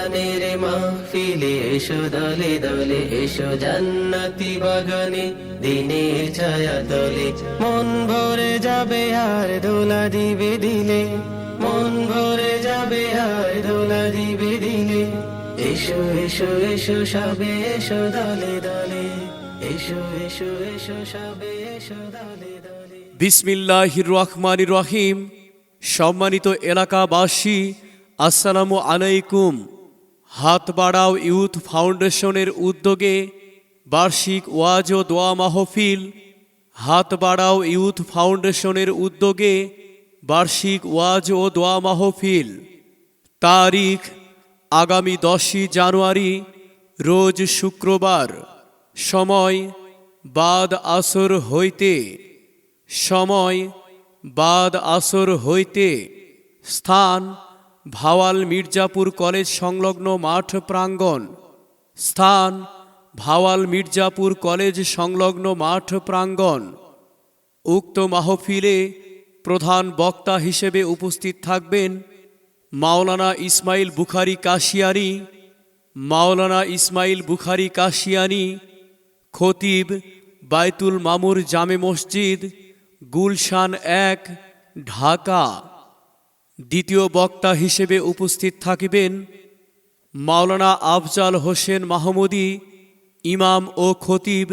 কোরআনের মাহফিলে এসো দলে দলে এসো জান্নাতি বাগানে দিনের ছায়া তলে মন ভরে যাবে আর দোলা দিবে দিলে মন ভরে যাবে আর দোলা দিবে দিলে এসো এসো এসো সবে এসো দলে দলে এসো এসো এসো সবে এসো দলে দলে বিসমিল্লাহির রহমান রহিম। সম্মানিত এলাকাবাসী, আসসালামু আলাইকুম। হাত বাড়াও ইউথ ফাউন্ডেশনের উদ্যোগে বার্ষিক ওয়াজ ও দোয়া মাহফিল। হাত বাড়াও ইউথ ফাউন্ডেশনের উদ্যোগে বার্ষিক ওয়াজ ও দোয়া মাহফিল। তারিখ, আগামী দশই জানুয়ারি, রোজ শুক্রবার। সময়, বাদ আসর হইতে। সময়, বাদ আসর হইতে। স্থান ভাওয়াল মির্জাপুর কলেজ সংলগ্ন মাঠ প্রাঙ্গণ। স্থান, ভাওয়াল মির্জাপুর কলেজ সংলগ্ন মাঠ প্রাঙ্গণ। উক্ত মাহফিলে প্রধান বক্তা হিসেবে উপস্থিত থাকবেন মাওলানা ইসমাইল বুখারি কাশিয়ানি, মাওলানা ইসমাইল বুখারি কাশিয়ানি, খতিব বাইতুল মামুর জামে মসজিদ, গুলশান এক, ঢাকা। দ্বিতীয় বক্তা হিসেবে উপস্থিত থাকিবেন মাওলানা আফজাল হোসেন মাহমুদি, ইমাম ও খতিব,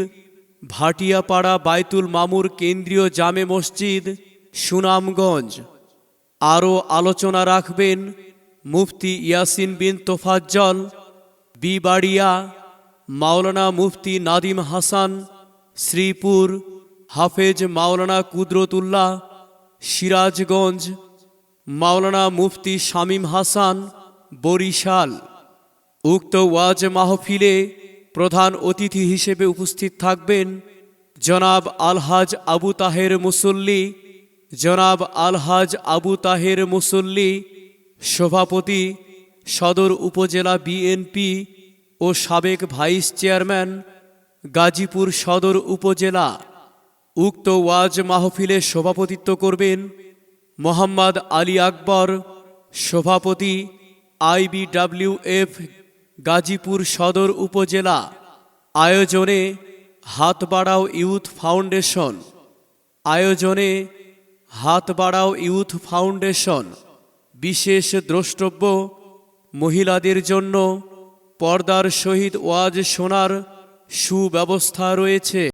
ভাটিয়াপাড়া বাইতুল মামুর কেন্দ্রীয় জামে মসজিদ, সুনামগঞ্জ। আরও আলোচনা রাখবেন মুফতি ইয়াসিন বিন তোফাজ্জল, বিবাড়িয়া, মাওলানা মুফতি নাদিম হাসান, শ্রীপুর, হাফেজ মাওলানা কুদরতুল্লাহ, সিরাজগঞ্জ মাওলানা মুফতি শামীম হাসান, বরিশাল। উক্ত ওয়াজ মাহফিলে প্রধান অতিথি হিসেবে উপস্থিত থাকবেন জনাব আলহাজ আবু তাহের মুসল্লি, জনাব আলহাজ আবু তাহের মুসল্লি, সভাপতি, সদর উপজেলা বিএনপি ও সাবেক ভাইস চেয়ারম্যান, গাজীপুর সদর উপজেলা। উক্ত ওয়াজ মাহফিলে সভাপতিত্ব করবেন মোহাম্মদ আলী আকবর, সভাপতি আইবিডাব্লিউএফ, গাজীপুর সদর উপজেলা। আয়োজনে হাত বাড়াও ইউথ ফাউন্ডেশন। আয়োজনে হাত বাড়াও ইউথ ফাউন্ডেশন। বিশেষ দ্রষ্টব্য, মহিলাদের জন্য পর্দার সহিত ওয়াজ শোনার সুব্যবস্থা রয়েছে।